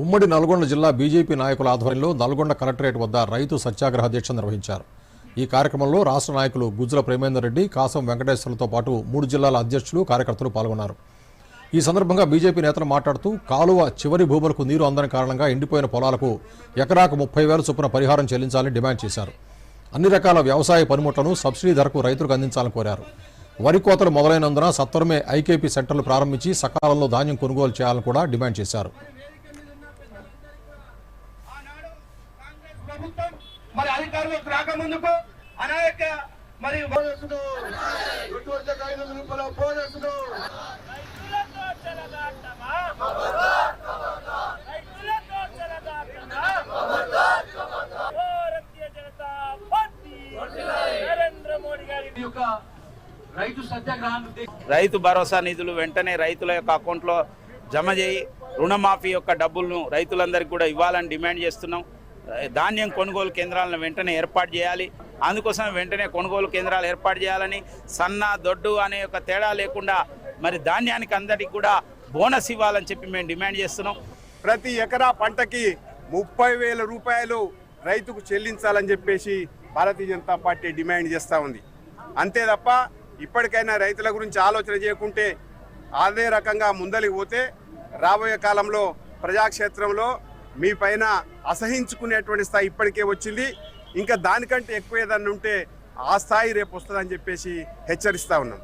ఉమ్మడి నల్గొండ జిల్లా బీజేపీ నాయకుల ఆధ్వర్యంలో నల్గొండ కలెక్టరేట్ వద్ద రైతు సత్యాగ్రహ దీక్ష నిర్వహించారు. ఈ కార్యక్రమంలో రాష్ట్ర నాయకులు గుజ్జుల ప్రేమేందర్ రెడ్డి కాసం వెంకటేశ్వర్లతో పాటు మూడు జిల్లాల అధ్యక్షులు కార్యకర్తలు పాల్గొన్నారు. ఈ సందర్భంగా బీజేపీ నేతలు మాట్లాడుతూ కాలువ చివరి భూములకు నీరు అందని కారణంగా ఎండిపోయిన పొలాలకు ఎకరాకు ముప్పై వేల చొప్పున పరిహారం చెల్లించాలని డిమాండ్ చేశారు. అన్ని రకాల వ్యవసాయ పనిముట్లను సబ్సిడీ ధరకు రైతులకు అందించాలని కోరారు. వరి కోతలు మొదలైనందున సత్వరమే ఐకేపీ సెంటర్లు ప్రారంభించి సకాలంలో ధాన్యం కొనుగోలు చేయాలని కూడా డిమాండ్ చేశారు. మరి అధికారులకు రాకముందుకు అనాయక మరి రైతు భరోసా నిధులు వెంటనే రైతుల యొక్క అకౌంట్లో జమ చేయి రుణమాఫీ యొక్క డబ్బులను రైతులందరికీ కూడా ఇవ్వాలని డిమాండ్ చేస్తున్నాం. ధాన్యం కొనుగోలు కేంద్రాలను వెంటనే ఏర్పాటు చేయాలి. అందుకోసం వెంటనే కొనుగోలు కేంద్రాలు ఏర్పాటు చేయాలని సన్న దొడ్డు అనే ఒక తేడా లేకుండా మరి ధాన్యానికి అందరికీ కూడా బోనస్ ఇవ్వాలని చెప్పి మేము డిమాండ్ చేస్తున్నాం. ప్రతి ఎకరా పంటకి ముప్పై వేల రూపాయలు రైతుకు చెల్లించాలని చెప్పేసి భారతీయ జనతా పార్టీ డిమాండ్ చేస్తూ ఉంది. అంతే తప్ప ఇప్పటికైనా రైతుల గురించి ఆలోచన చేయకుంటే అదే రకంగా ముందలికి పోతే రాబోయే కాలంలో ప్రజాక్షేత్రంలో మీ పైన అసహించుకునేటువంటి స్థాయి ఇప్పటికే వచ్చింది. ఇంకా దానికంటే ఎక్కువ ఏదన్నా ఉంటే ఆ స్థాయి రేపు వస్తుందని చెప్పేసి హెచ్చరిస్తా ఉన్నాం.